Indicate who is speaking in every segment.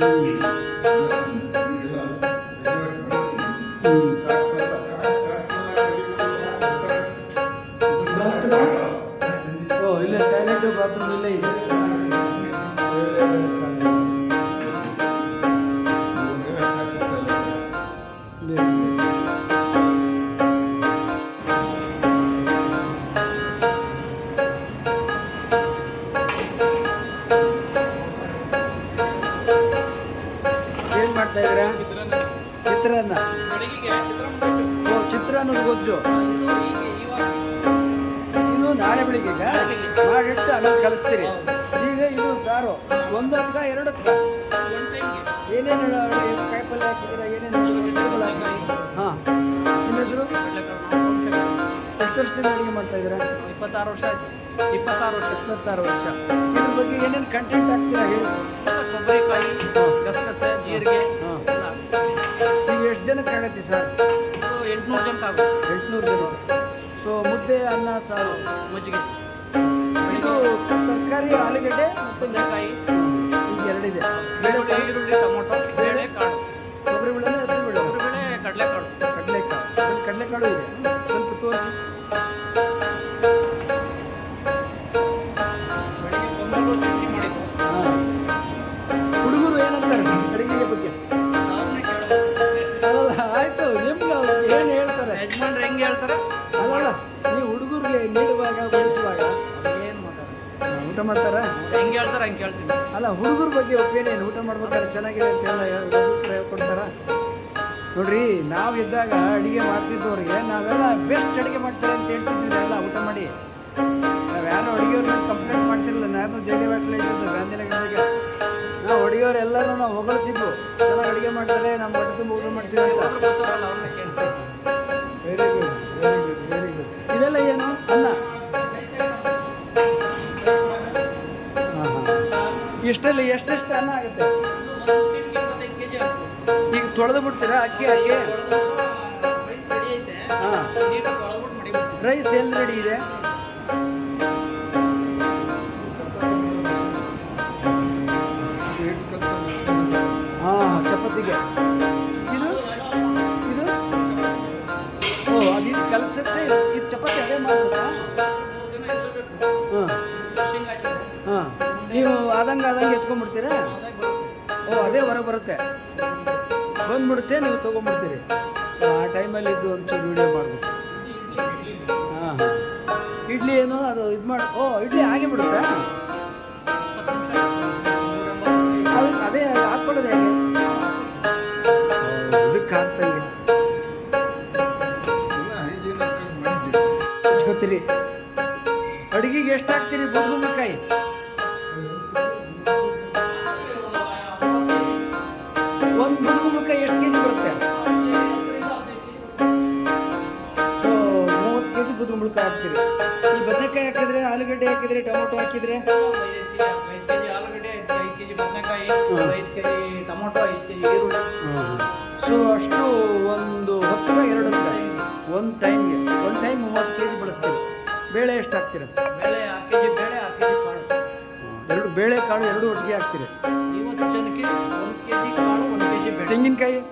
Speaker 1: 嗯 ಚಿತ್ರಾನ್ನ. ಓ ಚಿತ್ರಾನ್ನದ ಗೊಜ್ಜು. ಇದು ನಾಳೆ ಬೆಳಿಗ್ಗೆ ಮಾಡಿಟ್ಟು ಆಮೇಲೆ ಕಲಿಸ್ತೀರಿ. ಈಗ ಇದು ಸಾರು. ಒಂದು ಅಂಕ ಎರಡು ಹತ್ಕ ಏನೇನು ಕಾಯಿಪಲ್ಲೆ ಹಾಕಿದ್ದೀರಾ ಏನೇನು ವಸ್ತುಗಳು ಹಾಕಿದ್ದೀರಾ? ಹಾಂ. ನಿಮ್ಮ ಹೆಸರು? ಎಷ್ಟು ವರ್ಷದಿಂದ ಅಡುಗೆ ಮಾಡ್ತಾ ಇದ್ದೀರಾ?
Speaker 2: ಇಪ್ಪತ್ತಾರು ವರ್ಷ. ಆಯ್ತು ಇಪ್ಪತ್ತಾರು ವರ್ಷ
Speaker 1: ಇಪ್ಪತ್ತಾರು ವರ್ಷ ಇದ್ರ ಬಗ್ಗೆ ಏನೇನು ಕಂಟೆಂಟ್ ಹಾಕ್ತೀರಾ ಹೇಳಿ.
Speaker 2: ಕೊಬ್ಬರಿಕಾಯಿ ಗಸಗಸೆ ಜೀರಿಗೆ
Speaker 1: ಹಾಂ. ಎಷ್ಟು ಜನಕ್ಕೆ ಆಗತ್ತೆ ಸರ್?
Speaker 2: ಎಂಟುನೂರು ಜನ ಆಗುತ್ತೆ.
Speaker 1: ಎಂಟುನೂರು ಜನಕ್ಕೆ. ಸೊ ಮುದ್ದೆ ಅನ್ನ ಸಾರು.
Speaker 2: ಮಜ್ಜಿಗೆ.
Speaker 1: ಇದು ತರಕಾರಿ ಆಲೂಗಡ್ಡೆ ಮತ್ತು
Speaker 2: ಬೇಕಾಯಿ
Speaker 1: ಈಗ ಎರಡಿದೆ
Speaker 2: ಈರುಳ್ಳಿ ಈರುಳ್ಳಿ ಟೊಮೊಟೊ ಬೇಳೆ ಕಾಳು
Speaker 1: ಕೊಬ್ಬರಿ ಬೇಳೆ ಹಸಿರು ಬೇಳೆ
Speaker 2: ಬೇಳೆ ಕಡಲೆಕಾಳು.
Speaker 1: ಕಡಲೆಕಾಳು. ಕಡಲೆಕಾಳು ಇದೆ. ಸ್ವಲ್ಪ ತೋರಿಸಿ. ಹೇಳ್ತಾರೆ
Speaker 2: ಹಂಗೆ ಕೇಳ್ತೀನಿ.
Speaker 1: ಅಲ್ಲ ಹುಡುಗರ ಬಗ್ಗೆ ಒಪಿನಿಯನ್ ಊಟ ಮಾಡ್ಬೇಕಾದ್ರೆ ಚೆನ್ನಾಗಿದೆ ಅಂತ ಎಲ್ಲ ಹೇಳಿ ಕೊಡ್ತಾರ? ನೋಡ್ರಿ ನಾವು ಇದ್ದಾಗ ಅಡಿಗೆ ಮಾಡ್ತಿದ್ದವ್ರಿಗೆ ನಾವೆಲ್ಲ ಬೆಸ್ಟ್ ಅಡಿಗೆ ಮಾಡ್ತಾರೆ ಅಂತ ಹೇಳ್ತಿದ್ವಿ ಎಲ್ಲ ಊಟ ಮಾಡಿ. ನಾವು ಯಾರು ಅಡುಗೆಯವ್ರ ಮೇಲೆ ಕಂಪ್ಲೇಂಟ್ ಮಾಡ್ತಿರಲಿಲ್ಲ ನಾನು ಜೈಲಿ ಬಾಟ್ಲೆ ಇದ್ದಿದ್ದು ಗಾಂಧಿನಗರದಾಗ ನಾವು ಅಡುಗೆಯವ್ರು ಎಲ್ಲರೂ ನಾವು ಹೊಗಳ್ತಿದ್ವು. ಚೆನ್ನಾಗಿ ಅಡುಗೆ ಮಾಡ್ತಾರೆ ನಮ್ಮ ಹೊಟ್ಟೆ ತುಂಬ ಊಟ ಮಾಡ್ತೀವಿ ಅಂತ. Very good very good very good ಇದೆಲ್ಲ ಏನು? ಅನ್ನ. ಇಷ್ಟಲ್ಲಿ ಎಷ್ಟೆಷ್ಟು ಅನ್ನ ಆಗುತ್ತೆ? ಈಗ ತೊಳೆದು ಬಿಡ್ತೀರಾ? ಅಕ್ಕಿ ಹಾಕಿ
Speaker 2: ರೈಸ್
Speaker 1: ಎಲ್ಲಿ ರೆಡಿ ಇದೆ? ಹಾಂ, ಚಪಾತಿಗೆ. ಇದು? ಇದು? ಓ ಅದಿಟ್ಟು ಕಲಸುತ್ತೆ. ಇದು ಚಪಾತಿ ಅದೇ ಮಾಡ್ಬೋದಾ ನೀವು ಆದಂಗೆ ಆದಂಗೆ ಎತ್ಕೊಂಡ್ಬಿಡ್ತೀರಾ? ಓ, ಅದೇ ಹೊರಗೆ ಬರುತ್ತೆ. ಬಂದ್ಬಿಡುತ್ತೆ, ನೀವು ತೊಗೊಂಡ್ಬಿಡ್ತೀರಿ. ಸೊ, ಆ ಟೈಮಲ್ಲಿ ಇದ್ದು ಒಂಚೂರು ವಿಡಿಯೋ ಮಾಡ್ಬೇಕು. ಹಾಂ ಹಾಂ. ಇಡ್ಲಿ ಏನು? ಅದು ಇದು ಮಾಡಿ, ಓ, ಇಡ್ಲಿ ಹಾಗೆ ಬಿಡುತ್ತಾ? ಅದು ಹಾಕ್ಕೊಳ್ಳೋದು ಅಡುಗೆಗೆ ಎಷ್ಟು ಹಾಕ್ತೀರಿ ಗುಂಬಳಕಾಯಿ ಬದುಗುಂಬಳಕಾಯಿ ಎಷ್ಟು ಕೆ ಜಿ ಬರುತ್ತೆ? ಸೊ ಮೂವತ್ತು ಕೆ ಜಿ ಬದುಗುಂಬಳಕಾಯಿ ಹಾಕ್ತೀರಿ. ಈ ಬದನೆಕಾಯಿ ಹಾಕಿದ್ರೆ ಆಲೂಗಡ್ಡೆ ಹಾಕಿದ್ರೆ ಟೊಮೊಟೊ ಹಾಕಿದ್ರೆ? ಸೊ ಅಷ್ಟು ಒಂದು ಹತ್ತು ಎರಡು ಒಂದು ಟೈಮ್ಗೆ ಒಂದು ಟೈಮ್ ಮೂವತ್ತು ಕೆ ಜಿ ಬಳಸ್ತೀವಿ ಬೇಳೆ ಎಷ್ಟು ಹಾಕ್ತೀರ?
Speaker 2: ಬೇಳೆ
Speaker 1: ಎರಡು ಬೇಳೆ ಕಾಳು ಎರಡು ಒಟ್ಟಿಗೆ ಹಾಕ್ತೀರಿ.
Speaker 2: ಇವತ್ತು ಜನಕ್ಕೆ ಒಂದು ಕೆ ಜಿ
Speaker 1: ತೆಂಗಿನಕಾಯಿ ಓ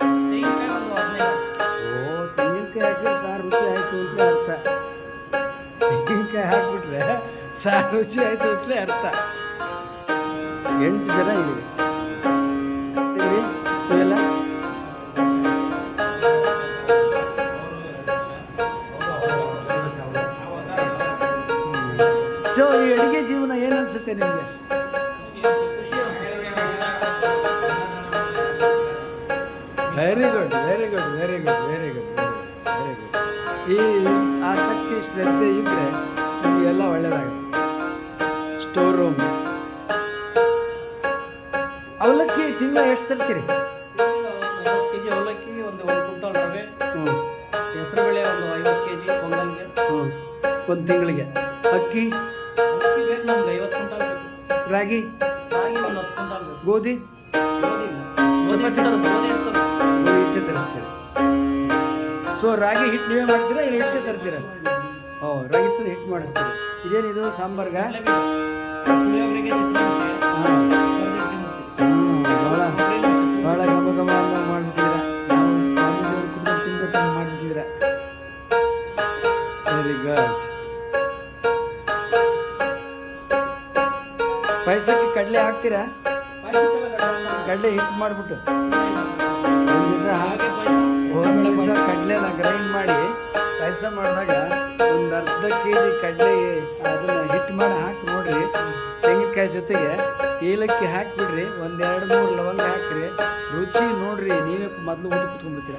Speaker 1: ತೆಂಗಿನಕಾಯಿ ಹಾಕಿದ್ರೆ ಸಾರು ರುಚಿ ಆಯಿತು ಅಂತಲೇ ಅರ್ಥ. ತೆಂಗಿನಕಾಯಿ ಹಾಕ್ಬಿಟ್ರೆ ಸಾರು ರುಚಿ ಆಯಿತು ಅಂತಲೇ ಅರ್ಥ. ಎಂಟು ಜನ ಇದ್ದೀವಿ. ಸೊ ಈ ಅಡುಗೆ ಜೀವನ ಏನು ಅನ್ಸುತ್ತೆ ನಿಮಗೆ? Very good very good very good ಈ ಆಸಕ್ತಿ, ಶ್ರದ್ಧೆ ಇದ್ದರೆ ನಿಮಗೆಲ್ಲ ಒಳ್ಳೆಯದಾಗುತ್ತೆ ಸ್ಟೋರ್ ರೂಮ್ ಅವಲಕ್ಕಿ ತಿಂಗಳ ಎಷ್ಟು ತರ್ತೀರಿ?
Speaker 2: ಅವಲಕ್ಕಿ ಒಂದು
Speaker 1: ತಿಂಗಳಿಗೆ. ಅಕ್ಕಿ? ರಾಗಿ? ಗೋಧಿ?
Speaker 2: ಗೋಧಿ.
Speaker 1: ಸೊ ರಾಗಿ ಹಿಟ್ ನೀವೇ ಮಾಡ್ತೀರಾ ಇಲ್ಲ ಹಿಟ್ಟೆ ತರ್ತೀರಾ? ಓ ರಾಗಿ ಹಿಟ್ಟು ಹಿಟ್ಟು ಮಾಡಿಸ್ತೀರಿ. ಇದೇನಿದು ಸಾಂಬಾರ್ಗ? ಬಹಳ ಪಾಯಸಕ್ಕೆ ಕಡಲೆ ಹಾಕ್ತೀರಾ?
Speaker 2: ಕಡಲೆ
Speaker 1: ಹಿಟ್ಟು ಮಾಡಿಬಿಟ್ಟು. ಒಂದು ದಿವಸ
Speaker 2: ಹಾಗೆ ಪಾಯಸ
Speaker 1: ಕಡಲೆನ ಗ್ರೈಂಡ್ ಮಾಡಿ ಪಾಯಸ ಮಾಡಿದಾಗ ಒಂದು ಅರ್ಧ ಕೆ ಜಿ ಕಡಲೆ ಅದನ್ನ ಹಿಟ್ಟು ಮಾಡಿ ಹಾಕಿ ನೋಡ್ರಿ, ತೆಂಗಿನಕಾಯಿ ಜೊತೆಗೆ ಏಲಕ್ಕಿ ಹಾಕಿಬಿಡ್ರಿ, ಒಂದು ಎರಡು ಮೂರು ಲವಂಗ ಹಾಕ್ರಿ, ರುಚಿ ನೋಡ್ರಿ, ನೀವೇ ಮೊದಲು ಊಟ ಕುತ್ಕೊಂಡ್ಬಿಡ್ತೀರ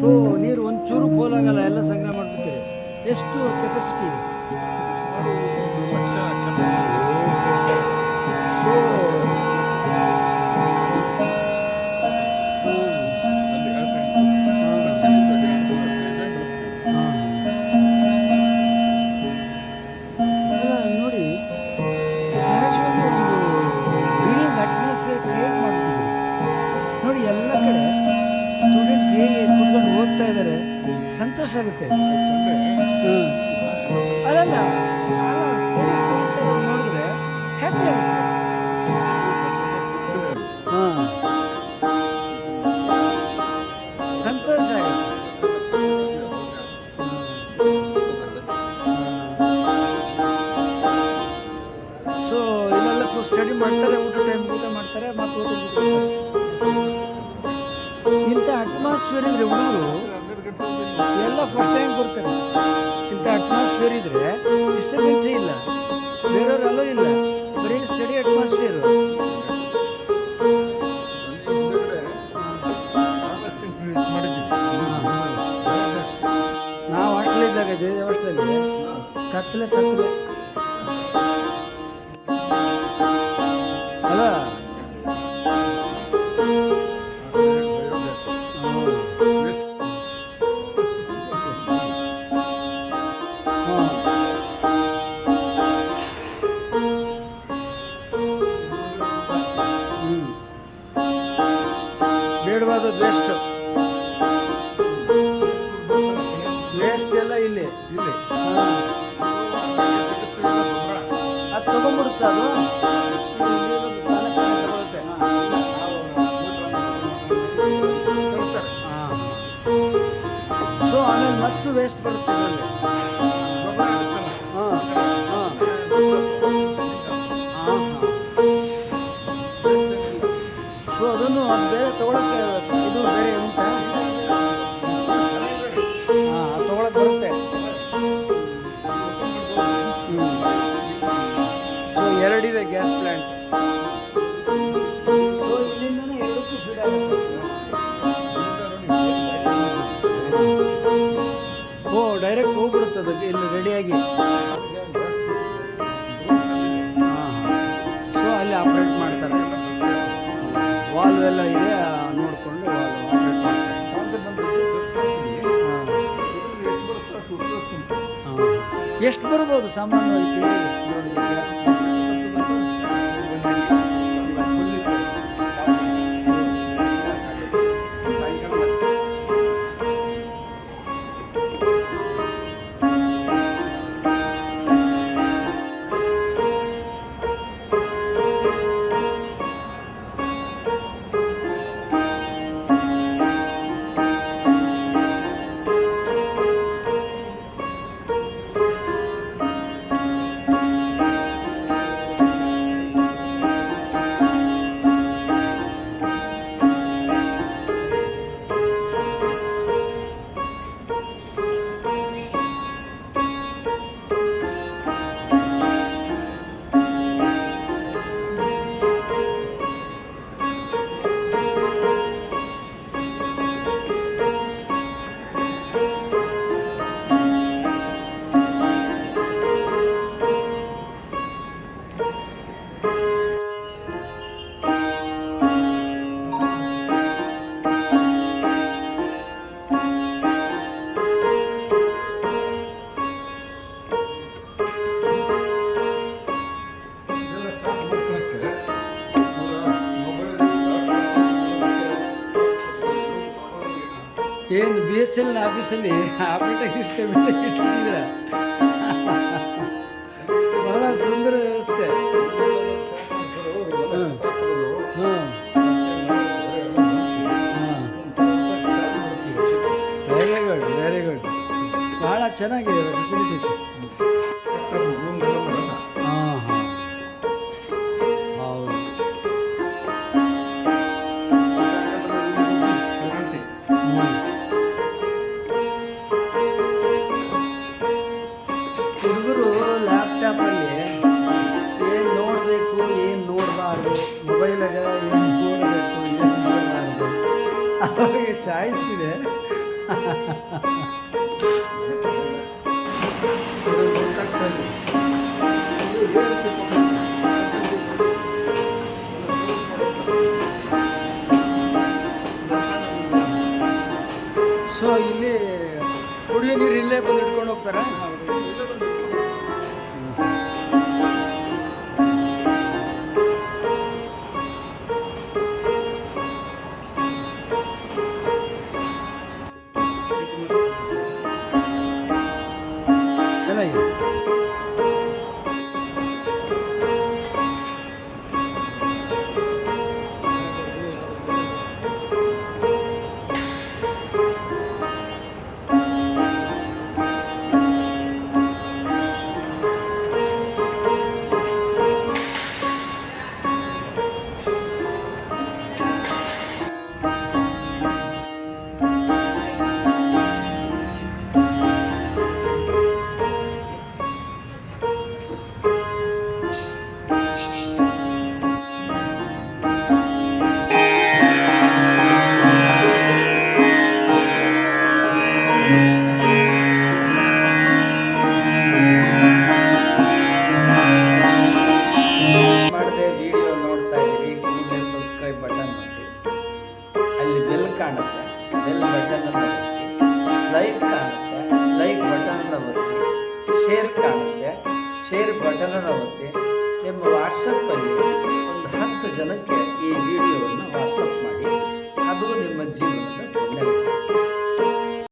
Speaker 1: ಸೊ ನೀರು ಒಂಚೂರು ಚೂರು ಪೋಲಾಗಲ್ಲ ಎಲ್ಲ ಸಂಗ್ರಹ ಮಾಡ್ಬಿಡ್ತೀರಿ. ಎಷ್ಟು ಕೆಪಾಸಿಟಿ ಇದೆ? ನೋಡಿ ಎಲ್ಲ ಕಡೆ ಸ್ಟೂಡೆಂಟ್ಸ್ ಹೇಗೆ ಕೂತ್ಕೊಂಡು ಓದ್ತಾ ಇದ್ದಾರೆ, ಸಂತೋಷ ಆಗುತ್ತೆ. ಇಲ್ಲೆಲ್ಲ ಸ್ಟಡಿ ಮಾಡ್ತಾರೆ ಊಟ ಟೈಮ್ ಊಟ ಮಾಡ್ತಾರೆ, ಮತ್ತು ಇಂಥ ಅಟ್ಮಾಸ್ಫಿಯರ್ ಇದ್ರೆ ಹುಡುಗರು ಎಲ್ಲ ಫಸ್ಟ್ ಟೈಮ್ ಬರ್ತಾರೆ ಇಂಥ ಅಟ್ಮಾಸ್ಫಿಯರ್ ಇದ್ರೆ ಡಿಸ್ಟರ್ಬೆನ್ಸೇ ಇಲ್ಲ. ಬೇರೆಯವ್ರು ಅಲ್ಲೂ ಇಲ್ಲ. ಬರೀ ಸ್ಟಡಿ ಅಟ್ಮಾಸ್ಫಿಯರ್ ನಾವು ಹಾಸ್ಟೆಲ್ ಇದ್ದಾಗ ಜಯ ಹಾಸ್ಟೆಲ್ ಕತ್ತಲೆ ಕತ್ತಲೆ. ಇಲ್ಲಿ ಅದು ತಗೊಂಡ್ಬಿಡುತ್ತೆ ಅದು. ಇಲ್ಲಿರೋದು ಸಾಲಕ್ಕೆ ತಗೊಳುತ್ತೆ. ಸೊ ಆಮೇಲೆ ಮತ್ತು ವೇಸ್ಟ್ ಬರುತ್ತೆ ಇದರಲ್ಲಿ. ಎಷ್ಟು ಬರ್ಬೋದು ಸಾಮಾನ್ಯವಾಗಿ ಎಲ್ ಆಫೀಸಲ್ಲಿ ಆಪರೇಟಿಂಗ್ ಸಿಸ್ಟಮ್ ಇಟ್ಟಿಟ್ಟಿದ್ರೆ ಬಹಳ ಸುಂದರ ವ್ಯವಸ್ಥೆ ಹ್ಞೂ ಹ್ಞೂ ವೆರಿ ಗುಡ್ ವೆರಿ ಗುಡ್ ಭಾಳ ಚೆನ್ನಾಗಿದೆ ಫೆಸಿಲಿಟೀಸ್ ಅವರಿಗೆ ಚಾಯ್ಸ್ ಇದೆ ಸೊ ಇಲ್ಲಿ ಕುಡಿಯೋ ನೀರು ಇಲ್ಲೇ ಬಂದು ಇಟ್ಕೊಂಡು ಹೋಗ್ತಾರಾ?